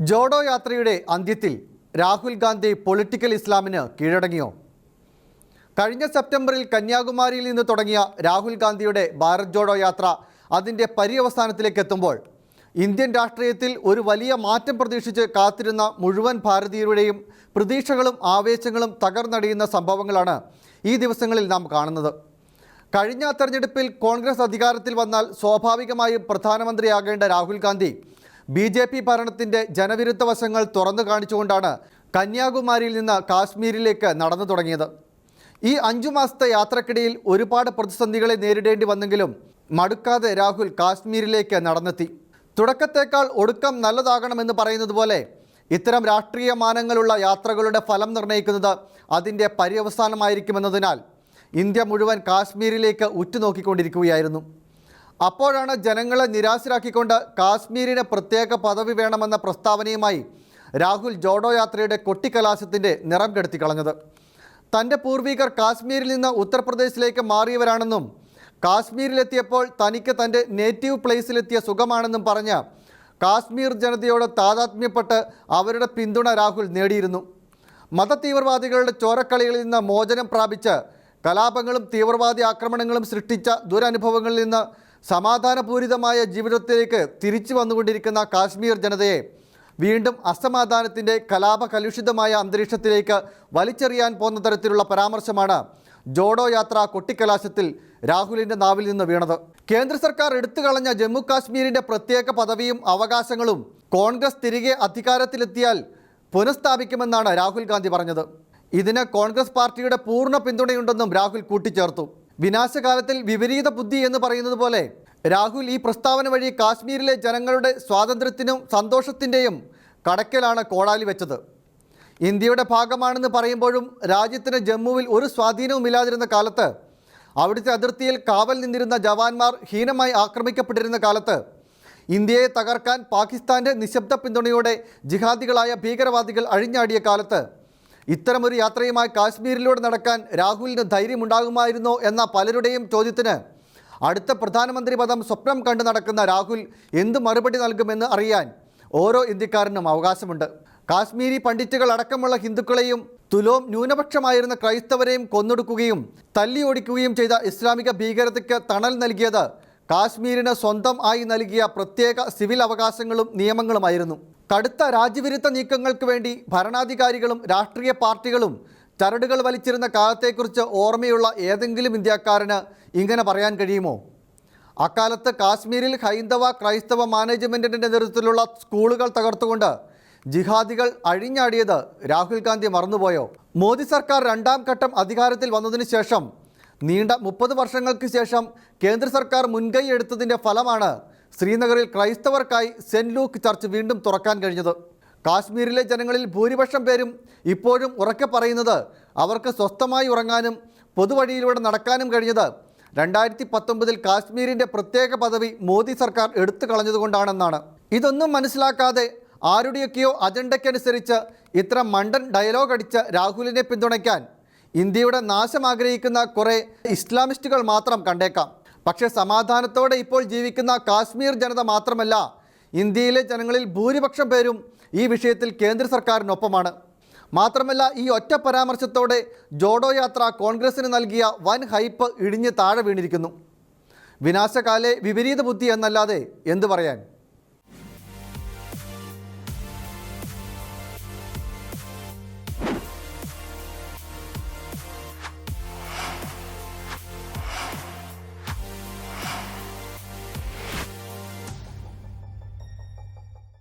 ജോഡോ യാത്രയുടെ അന്ത്യത്തിൽ രാഹുൽ ഗാന്ധി പൊളിറ്റിക്കൽ ഇസ്ലാമിന് കീഴടങ്ങിയോ? കഴിഞ്ഞ സെപ്റ്റംബറിൽ കന്യാകുമാരിയിൽ നിന്ന് തുടങ്ങിയ രാഹുൽ ഗാന്ധിയുടെ ഭാരത് ജോഡോ യാത്ര അതിന്റെ പര്യവസാനത്തിലേക്ക് എത്തുമ്പോൾ ഇന്ത്യൻ രാഷ്ട്രീയത്തിൽ ഒരു വലിയ മാറ്റം പ്രതീക്ഷിച്ച് കാത്തിരുന്ന മുഴുവൻ ഭാരതീയരുടെയും പ്രതീക്ഷകളും ആവേശങ്ങളും തകർന്നടിയുന്ന സംഭവങ്ങളാണ് ഈ ദിവസങ്ങളിൽ നാം കാണുന്നത്. കഴിഞ്ഞ തെരഞ്ഞെടുപ്പിൽ കോൺഗ്രസ് അധികാരത്തിൽ വന്നാൽ സ്വാഭാവികമായും പ്രധാനമന്ത്രിയാകേണ്ട Rahul Gandhi B J P ഭരണത്തിന്റെ ജനവിരുദ്ധ വശങ്ങൾ തുറന്നു കാണിച്ചുകൊണ്ടാണ് കന്യാകുമാരിയിൽ നിന്ന് കാശ്മീരിലേക്ക് നടന്നു തുടങ്ങിയത്. ഈ അഞ്ചു മാസത്തെ യാത്രക്കിടയിൽ ഒരുപാട് പ്രതിസന്ധികളെ നേരിടേണ്ടി വന്നെങ്കിലും മടുക്കാതെ രാഹുൽ കാശ്മീരിലേക്ക് നടന്നെത്തി. തുടക്കത്തേക്കാൾ ഒടുക്കം നല്ലതാകണമെന്ന് പറയുന്നത് പോലെ ഇത്തരം രാഷ്ട്രീയ മാനങ്ങളുള്ള യാത്രകളുടെ ഫലം നിർണയിക്കുന്നത് അതിന്റെ പര്യവസാനമായിരിക്കുമെന്നതിനാൽ ഇന്ത്യ മുഴുവൻ കാശ്മീരിലേക്ക് ഉറ്റുനോക്കിക്കൊണ്ടിരിക്കുകയായിരുന്നു. അപ്പോഴാണ് ജനങ്ങളെ നിരാശരാക്കിക്കൊണ്ട് കാശ്മീരിന് പ്രത്യേക പദവി വേണമെന്ന പ്രസ്താവനയുമായി രാഹുൽ ജോഡോ യാത്രയുടെ കൊട്ടിക്കലാശത്തിന്റെ നിറം കെടുത്തി കളഞ്ഞത്. തന്റെ പൂർവികർ കാശ്മീരിൽ നിന്ന് ഉത്തർപ്രദേശിലേക്ക് മാറിയവരാണെന്നും കാശ്മീരിലെത്തിയപ്പോൾ തനിക്ക് തന്റെ നേറ്റീവ് പ്ലേസിലെത്തിയ സുഖമാണെന്നും പറഞ്ഞ് കാശ്മീർ ജനതയോട് താതാത്മ്യപ്പെട്ട് അവരുടെ പിന്തുണ രാഹുൽ നേടിയിരുന്നു. മതതീവ്രവാദികളുടെ ചോരക്കളികളിൽ നിന്ന് മോചനം പ്രാപിച്ച് കലാപങ്ങളും തീവ്രവാദി ആക്രമണങ്ങളും സൃഷ്ടിച്ച ദുരനുഭവങ്ങളിൽ നിന്ന് സമാധാനപൂരിതമായ ജീവിതത്തിലേക്ക് തിരിച്ചു വന്നുകൊണ്ടിരിക്കുന്ന കാശ്മീർ ജനതയെ വീണ്ടും അസമാധാനത്തിന്റെ കലാപ കലുഷിതമായ അന്തരീക്ഷത്തിലേക്ക് വലിച്ചെറിയാൻ പോകുന്ന തരത്തിലുള്ള പരാമർശമാണ് ജോഡോ യാത്ര കൊട്ടിക്കലാശത്തിൽ രാഹുലിന്റെ നാവിൽ നിന്ന് വീണത്. കേന്ദ്ര സർക്കാർ എടുത്തു കളഞ്ഞ ജമ്മു കാശ്മീരിന്റെ പ്രത്യേക പദവിയും അവകാശങ്ങളും കോൺഗ്രസ് തിരികെ അധികാരത്തിലെത്തിയാൽ പുനഃസ്ഥാപിക്കുമെന്നാണ് രാഹുൽ ഗാന്ധി പറഞ്ഞത്. ഇതിന് കോൺഗ്രസ് പാർട്ടിയുടെ പൂർണ പിന്തുണയുണ്ടെന്നും രാഹുൽ കൂട്ടിച്ചേർത്തു. വിനാശകാലത്തിൽ വിപരീത ബുദ്ധി എന്ന് പറയുന്നത് പോലെ രാഹുൽ ഈ പ്രസ്താവന വഴി കാശ്മീരിലെ ജനങ്ങളുടെ സ്വാതന്ത്ര്യത്തിനും സന്തോഷത്തിന്റെയും കടക്കലാണ് കോടാലി വെച്ചത്. ഇന്ത്യയുടെ ഭാഗമാണെന്ന് പറയുമ്പോഴും രാജ്യത്തിന് ജമ്മുവിൽ ഒരു സ്വാധീനവും ഇല്ലാതിരുന്ന കാലത്ത് അവിടുത്തെ അതിർത്തിയിൽ കാവൽ നിന്നിരുന്ന ജവാന്മാർ ഹീനമായി ആക്രമിക്കപ്പെട്ടിരുന്ന കാലത്ത് ഇന്ത്യയെ തകർക്കാൻ പാകിസ്ഥാന്റെ നിശബ്ദ പിന്തുണയോടെ ജിഹാദികളായ ഭീകരവാദികൾ അഴിഞ്ഞാടിയ കാലത്ത് ഇത്തരമൊരു യാത്രയുമായി കാശ്മീരിലൂടെ നടക്കാൻ രാഹുലിന് ധൈര്യമുണ്ടാകുമായിരുന്നോ എന്ന പലരുടെയും ചോദ്യത്തിന് അടുത്ത പ്രധാനമന്ത്രി പദം സ്വപ്നം കണ്ടു നടക്കുന്ന രാഹുൽ എന്ത് മറുപടി നൽകുമെന്ന് അറിയാൻ ഓരോ ഇന്ത്യക്കാരനും അവകാശമുണ്ട്. കാശ്മീരി പണ്ഡിറ്റുകൾ അടക്കമുള്ള ഹിന്ദുക്കളെയും തുലോം ന്യൂനപക്ഷമായിരുന്ന ക്രൈസ്തവരെയും കൊന്നൊടുക്കുകയും തല്ലി ഓടിക്കുകയും ചെയ്ത ഇസ്ലാമിക ഭീകരതയ്ക്ക് തണൽ നൽകിയത് കാശ്മീരിന് സ്വന്തം ആയി നൽകിയ പ്രത്യേക സിവിൽ അവകാശങ്ങളും നിയമങ്ങളുമായിരുന്നു. കടുത്ത രാജ്യവിരുദ്ധ നീക്കങ്ങൾക്ക് വേണ്ടി ഭരണാധികാരികളും രാഷ്ട്രീയ പാർട്ടികളും ചരടുകൾ വലിച്ചിരുന്ന കാലത്തെക്കുറിച്ച് ഓർമ്മയുള്ള ഏതെങ്കിലും ഇന്ത്യക്കാരന് ഇങ്ങനെ പറയാൻ കഴിയുമോ? അക്കാലത്ത് കാശ്മീരിൽ ഹൈന്ദവ ക്രൈസ്തവ മാനേജ്മെന്റിന്റെ നേതൃത്വത്തിലുള്ള സ്കൂളുകൾ തകർത്തുകൊണ്ട് ജിഹാദികൾ അഴിഞ്ഞാടിയത് രാഹുൽ ഗാന്ധി മറന്നുപോയോ? മോദി സർക്കാർ രണ്ടാം ഘട്ടം അധികാരത്തിൽ വന്നതിന് ശേഷം നീണ്ട മുപ്പത് വർഷങ്ങൾക്ക് ശേഷം കേന്ദ്ര സർക്കാർ മുൻകൈ എടുത്തതിന്റെ ഫലമാണ് ശ്രീനഗറിൽ ക്രൈസ്തവർക്കായി സെന്റ് ലൂക്ക് ചർച്ച് വീണ്ടും തുറക്കാൻ കഴിഞ്ഞത്. കാശ്മീരിലെ ജനങ്ങളിൽ ഭൂരിപക്ഷം പേരും ഇപ്പോഴും ഉറക്കെ പറയുന്നത് അവർക്ക് സ്വസ്ഥമായി ഉറങ്ങാനും പൊതുവഴിയിലൂടെ നടക്കാനും കഴിഞ്ഞത്. രണ്ടായിരത്തി പത്തൊമ്പതിൽ കാശ്മീരിന്റെ പ്രത്യേക പദവി മോദി സർക്കാർ എടുത്തു കളഞ്ഞതുകൊണ്ടാണെന്നാണ്. ഇതൊന്നും മനസ്സിലാക്കാതെ ആരുടെയൊക്കെയോ അജണ്ടയ്ക്കനുസരിച്ച് ഇത്ര മണ്ടൻ ഡയലോഗ് അടിച്ച് രാഹുലിനെ പിന്തുണയ്ക്കാൻ ഇന്ത്യയുടെ നാശം ആഗ്രഹിക്കുന്ന കുറേ ഇസ്ലാമിസ്റ്റുകൾ മാത്രം കണ്ടേക്കാം. പക്ഷേ സമാധാനത്തോടെ ഇപ്പോൾ ജീവിക്കുന്ന കാശ്മീർ ജനത മാത്രമല്ല ഇന്ത്യയിലെ ജനങ്ങളിൽ ഭൂരിപക്ഷം പേരും ഈ വിഷയത്തിൽ കേന്ദ്ര സർക്കാരിനൊപ്പമാണ്. മാത്രമല്ല ഈ ഒറ്റ പരാമർശത്തോടെ ജോഡോ യാത്ര കോൺഗ്രസിന് നൽകിയ വൻ ഹൈപ്പ് ഇടിഞ്ഞ് താഴെ വീണിരിക്കുന്നു. വിനാശകാലെ വിപരീത ബുദ്ധി എന്നല്ലാതെ എന്തു പറയാൻ?